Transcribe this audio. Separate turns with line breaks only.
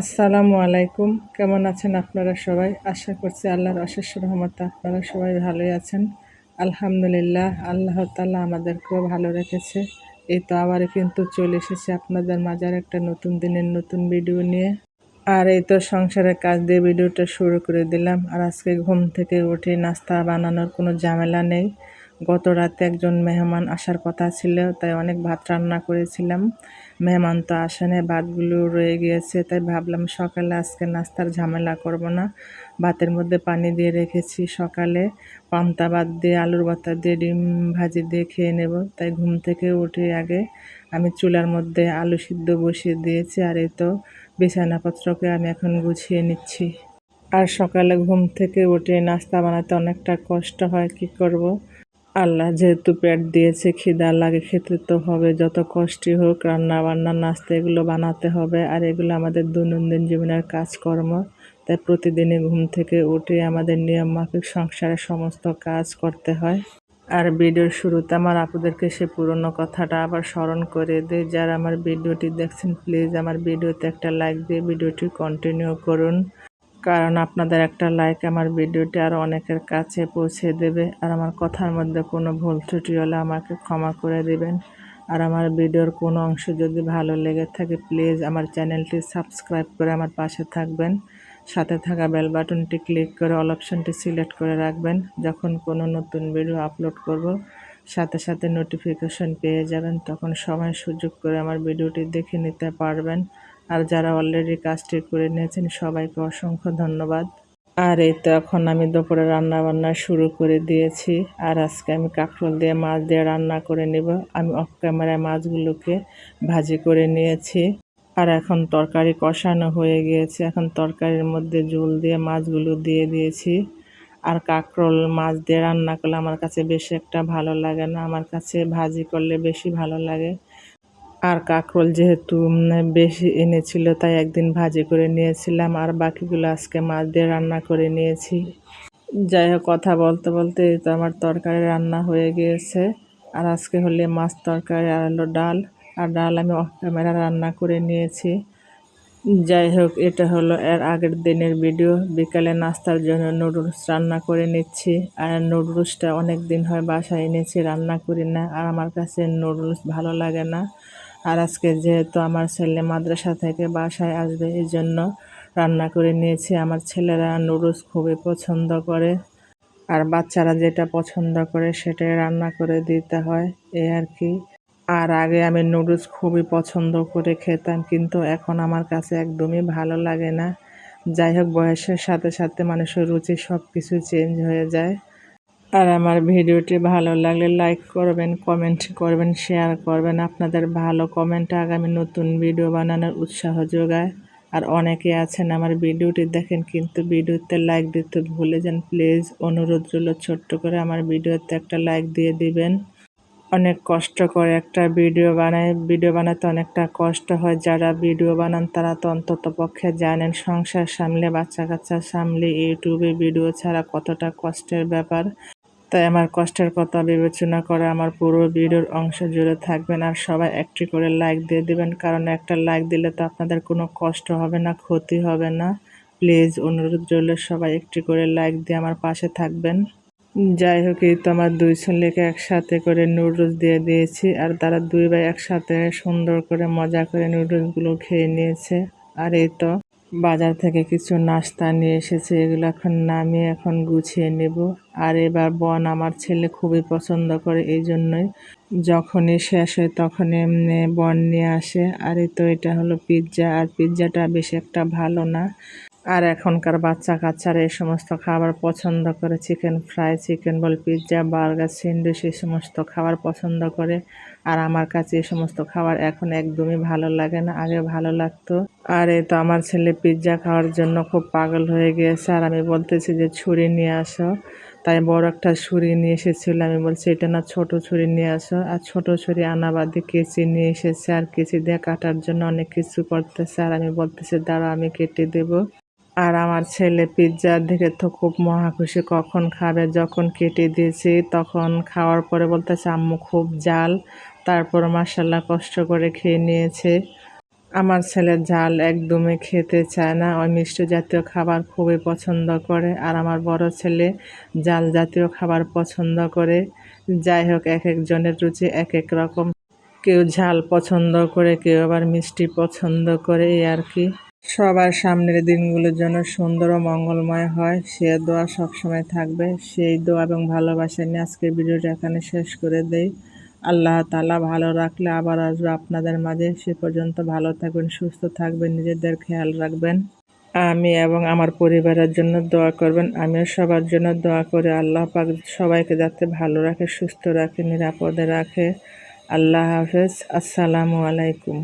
আসসালামু আলাইকুম। কেমন আছেন আপনারা সবাই? আশা করছি আল্লাহর অশেষ রহমতে আপনারা সবাই ভালোই আছেন। আলহামদুলিল্লাহ, আল্লাহ তালা আমাদেরকেও ভালো রেখেছে। এই তো আবার কিন্তু চলে এসেছে আপনাদের মাজার একটা নতুন দিনের নতুন ভিডিও নিয়ে। আর এই তো সংসারের কাজ দিয়ে ভিডিওটা শুরু করে দিলাম। আর আজকে ঘুম থেকে উঠে নাস্তা বানানোর কোনো ঝামেলা নেই। গত রাতে একজন মেহমান আসার কথা ছিল, তাই অনেক ভাত রান্না করেছিলাম। মেহমান তো আসেনি ভাতগুলো রয়ে গিয়েছে, তাই ভাবলাম সকালে আজকে নাস্তার ঝামেলা করব না। ভাতের মধ্যে পানি দিয়ে রেখেছি সকালে, পান্তা ভাত দিয়ে, আলুর ভাতা দিয়ে, ডিম ভাজি দিয়ে খেয়ে নেব। তাই ঘুম থেকে উঠে আগে আমি চুলার মধ্যে আলু সিদ্ধ বসিয়ে দিয়েছি, আর এই তো বিছানাপত্রকে আমি এখন গুছিয়ে নিচ্ছি। আর সকালে ঘুম থেকে উঠে নাস্তা বানাতে অনেকটা কষ্ট হয়, কি করব। আল্লাহ যেহেতু পেট দিয়েছে, খিদা লাগে, খেতে তো হবে। যত কষ্টই হোক রান্না বান্না নাস্তা এগুলো বানাতে হবে। আর এগুলো আমাদের দৈনন্দিন জীবনের কাজকর্ম। তাই প্রতিদিনই ঘুম থেকে উঠে আমাদের নিয়ম মাফিক সংসারের সমস্ত কাজ করতে হয়। আর ভিডিওর শুরুতে আমার আপুদেরকে সে পুরনো কথাটা আবার স্মরণ করে দিই। যারা আমার ভিডিওটি দেখছেন, প্লিজ আমার ভিডিওতে একটা লাইক দিয়ে ভিডিওটি কন্টিনিউ করুন। কারণ আপনাদের একটা লাইক আমার ভিডিওটি আরও অনেকের কাছে পৌঁছে দেবে। আর আমার কথার মধ্যে কোনো ভুল ত্রুটি হলে আমাকে ক্ষমা করে দেবেন। আর আমার ভিডিওর কোনো অংশ যদি ভালো লেগে থাকে প্লিজ আমার চ্যানেলটি সাবস্ক্রাইব করে আমার পাশে থাকবেন। সাথে থাকা বেল বাটনটি ক্লিক করে অল অপশানটি সিলেক্ট করে রাখবেন। যখন কোনো নতুন ভিডিও আপলোড করব, সাথে সাথে নোটিফিকেশন পেয়ে যাবেন। তখন সময় সুযোগ করে আমার ভিডিওটি দেখে নিতে পারবেন। আর যারা অলরেডি কাজটি করে নিয়েছেন, সবাইকে অসংখ্য ধন্যবাদ। আর এই তো এখন আমি দুপুরে রান্না বান্না শুরু করে দিয়েছি। আর আজকে আমি কাঁকরোল দিয়ে মাছ দিয়ে রান্না করে নিব। আমি অফ ক্যামেরায় মাছগুলোকে ভাজি করে নিয়েছি। আর এখন তরকারি কষানো হয়ে গিয়েছে। এখন তরকারির মধ্যে ঝোল দিয়ে মাছগুলো দিয়ে দিয়েছি। আর কাঁকরোল মাছ দিয়ে রান্না করলে আমার কাছে বেশি একটা ভালো লাগে না। আমার কাছে ভাজি করলে বেশি ভালো লাগে। আর কাঁকরোল যেহেতু বেশি এনেছিল, তাই একদিন ভাজি করে নিয়েছিলাম। আর বাকিগুলো আজকে মাছ দিয়ে রান্না করে নিয়েছি। যাই হোক, কথা বলতে বলতে তো আমার তরকারি রান্না হয়ে গিয়েছে। আর আজকে হলে মাছ তরকারি আর হলো ডাল। আর ডাল আমি অফ ক্যামেরা রান্না করে নিয়েছি। যাই হোক, এটা হলো এর আগের দিনের ভিডিও বিকালে নাস্তার জন্য নুডলস রান্না করে নিচ্ছি। আর নুডলসটা অনেক দিন হয় বাসায় এনেছি, রান্না করি না। আর আমার কাছে নুডলস ভালো লাগে না। আর আজকে যেহেতু আমার ছেলে মাদ্রাসা থেকে বাসায় আসবে, এই জন্য রান্না করে নিয়েছি। আমার ছেলেরা নুডলস খুবই পছন্দ করে। আর বাচ্চারা যেটা পছন্দ করে সেটাই রান্না করে দিতে হয় এই আর কি। আর আগে আমি নুডলস খুবই পছন্দ করে খেতাম, কিন্তু এখন আমার কাছে একদমই ভালো লাগে না। যাই হোক, বয়সের সাথে সাথে মানুষের রুচি সব কিছু চেঞ্জ হয়ে যায়। আর আমার ভিডিওটি ভালো লাগলে লাইক করবেন, কমেন্ট করবেন, শেয়ার করবেন। আপনাদের ভালো কমেন্ট আগামী নতুন ভিডিও বানানোর উৎসাহ যোগায়। আর অনেকে আছেন আমার ভিডিওটি দেখেন, কিন্তু ভিডিওতে লাইক দিতে ভুলে যান। প্লিজ অনুরোধ রইল, ছোট্ট করে আমার ভিডিওতে একটা লাইক দিয়ে দিবেন। অনেক কষ্ট করে একটা ভিডিও বানায়। ভিডিও বানাতে অনেকটা কষ্ট হয়। যারা ভিডিও বানান, তারা তো অন্তত পক্ষে জানেন, সংসার সামলে, বাচ্চা কাচ্চা সামলে, ইউটিউবে ভিডিও ছাড়া কতটা কষ্টের ব্যাপার। তাই আমার কষ্টের কথা বিবেচনা করে আমার পুরো ভিডিওর অংশ জুড়ে থাকবেন আর সবাই একটি করে লাইক দিয়ে দেবেন, কারণ একটা লাইক দিলে তো আপনাদের কোনো কষ্ট হবে না, ক্ষতি হবে না। প্লিজ অনুরোধ রইল সবাই একটি করে লাইক দিয়ে আমার পাশে থাকবেন। যাই হোক, এই তো আমার দুই ছেলেকে একসাথে করে নুডলস দিয়ে দিয়েছি আর তারা দুই ভাই একসাথে সুন্দর করে মজা করে নুডলসগুলো খেয়ে নিয়েছে। আর এই তো বাজার থেকে কিছু নাস্তা নিয়ে এসেছে, এগুলো এখন নামিয়ে এখন গুছিয়ে নেব। আর এবার বন আমার ছেলে খুবই পছন্দ করে, এই জন্যই যখনই শেষ হয় তখনই এমনি বন নিয়ে আসে। আর তো এটা হলো পিৎজা আর পিৎজাটা বেশি একটা ভালো না। আর এখনকার বাচ্চা কাচ্চারা এই সমস্ত খাবার পছন্দ করে chicken fry chicken ball pizza burger sandwich এই সমস্ত খাবার পছন্দ করে। আর আমার কাছে এই সমস্ত খাবার এখন একদমই ভালো লাগে না, আগে ভালো লাগতো। আর এই তো আমার ছেলে পিৎজা খাওয়ার জন্য খুব পাগল হয়ে গিয়েছে আর আমি বলতেছি যে, ছুরি নিয়ে আসো। তাই বড় একটা ছুরি নিয়ে এসেছিল। আমি বলছি, এটা না ছোট ছুরি নিয়ে আসো। আর ছোট ছুরি আনা বাদে কেচি নিয়ে এসেছে। আর কেচি দিয়ে কাটার জন্য অনেক কিছু করতেছে। আর আমি বলতেছি দাঁড়া আমি কেটে দেবো। আর আমার ছেলে পিৎজা দেখে তো খুব মহা খুশি, কখন খাবে? যখন কেটে দিয়েছি, তখন খাওয়ার পরে বলতেছে, আম্মু, খুব জাল। তারপর মাসাল্লাহ কষ্ট করে খেয়ে নিয়েছে। আমার ছেলে ঝাল একদমই খেতে চায় না। ওই মিষ্টি জাতীয় খাবার খুবই পছন্দ করে। আর আমার বড় ছেলে জাল জাতীয় খাবার পছন্দ করে। যাই হোক, এক একজনের রুচি এক এক রকম। কেউ ঝাল পছন্দ করে, কেউ আবার মিষ্টি পছন্দ করে, এই আর কি। সবার সামনের দিনগুলোর জন্য সুন্দর ও মঙ্গলময় হয়। সে দোয়া সবসময় থাকবে। সেই দোয়া এবং ভালোবাসা নিয়ে আজকের ভিডিওটা এখানে শেষ করে দেই। আল্লাহ তালা ভালো রাখলে আবার আসবে আপনাদের মাঝে। সে পর্যন্ত ভালো থাকবেন, সুস্থ থাকবেন, নিজেদের খেয়াল রাখবেন। আমি এবং আমার পরিবারের জন্য দোয়া করবেন। আমিও সবার জন্য দোয়া করে। আল্লাহ পাক সবাইকে যাতে ভালো রাখে, সুস্থ রাখে, নিরাপদে রাখে। আল্লাহ হাফেজ। আসসালামু আলাইকুম।